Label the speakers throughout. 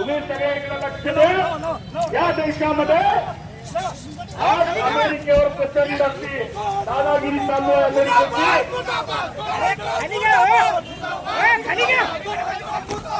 Speaker 1: तुम्ही सगळे इकडे लक्ष द्या या देशामध्ये आज अमेरिकेवर प्रचंड असते दादागिरी चालू आहे अमेरिकेची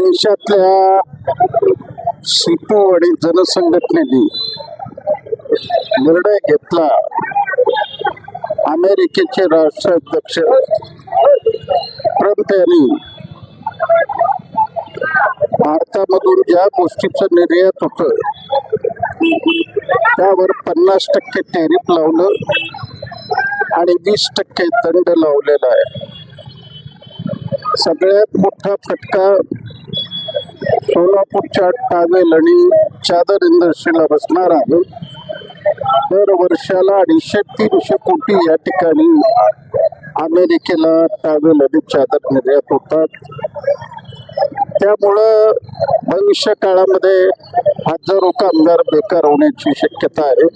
Speaker 2: देशातल्या सिपू आणि जनसंघटनेने निर्णय घेतला. अमेरिकेचे राष्ट्राध्यक्ष ट्रम्प यांनी भारतामधून ज्या गोष्टीचं निर्यात होत त्यावर पन्नास टक्के टॅरिफ लावलं आणि वीस टक्के दंड लावलेला आहे. सगळ्यात मोठा फटका सोलापूरच्या टावेल आणि चादर इंडस्ट्रीला बसणार आहे. दर वर्षाला अडीचशे तीनशे कोटी या ठिकाणी अमेरिकेला टावेल आणि चादर निर्यात होतात. त्यामुळं भविष्य काळामध्ये हजारो कामगार बेकार होण्याची शक्यता आहे.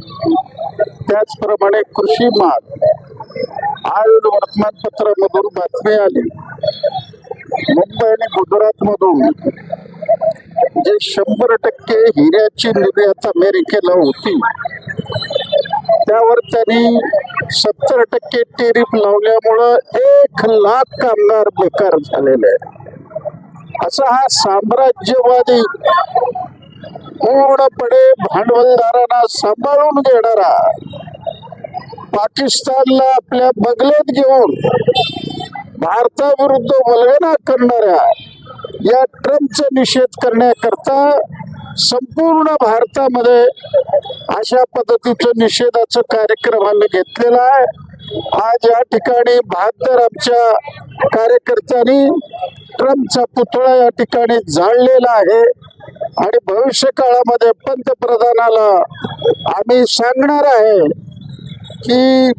Speaker 2: त्याचप्रमाणे कृषी माल आज वर्तमानपत्रामधून बातमी आली. मुंबई आणि गुजरात मधून जे शंभर टक्के हिऱ्याची निर्यात अमेरिकेला होती त्यावर त्यांनी सत्तर टक्के टेरिफ लावल्यामुळं एक लाख कामगार बेकार झालेले आहेत. असा हा साम्राज्यवादी पूर्णपणे भांडवलदारांना सांभाळून घेणारा पाकिस्तानला आपल्या बगलेत घेऊन भारताविरुद्ध वल्गना करणाऱ्या या ट्रम्पचा निषेध करण्याकरता संपूर्ण भारतामध्ये अशा पद्धतीचं निषेधाचं कार्यक्रम आम्ही घेतलेला आहे. आज या ठिकाणी बहात्तर आमच्या कार्यकर्त्यांनी ट्रम्पचा पुतळा या ठिकाणी जाळलेला आहे. आणि भविष्य काळामध्ये पंतप्रधानाला आम्ही सांगणार आहे की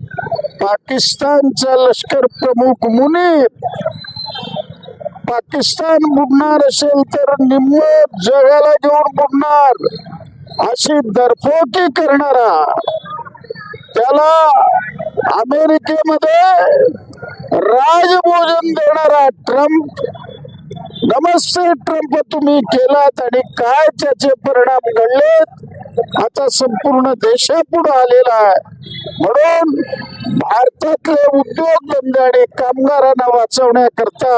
Speaker 2: पाकिस्तानचा लष्कर प्रमुख मुनीर पाकिस्तान बुडणार असेल तर निम्म जगाला घेऊन बुडणार. अशी दरफोटी करणारा. त्याला अमेरिकेमध्ये राजभोजन देणारा ट्रम्प. नमस्ते ट्रम्प तुम्ही केलात आणि काय त्याचे परिणाम घडलेत? आता संपूर्ण देशापुढे आलेला आहे. म्हणून भारतातले उद्योगधंदे आणि कामगारांना वाचवण्याकरता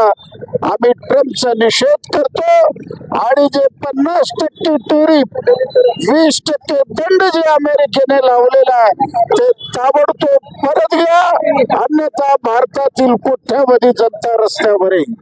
Speaker 2: आम्ही ट्रम्पचा निषेध करतो. आणि जे पन्नास टक्के टेरिफ वीस टक्के दंड जे अमेरिकेने लावलेला आहे ते ताबडतोब परत घ्या. अन्यथा भारतातील कोट्यावधी जनता रस्त्यावर येईल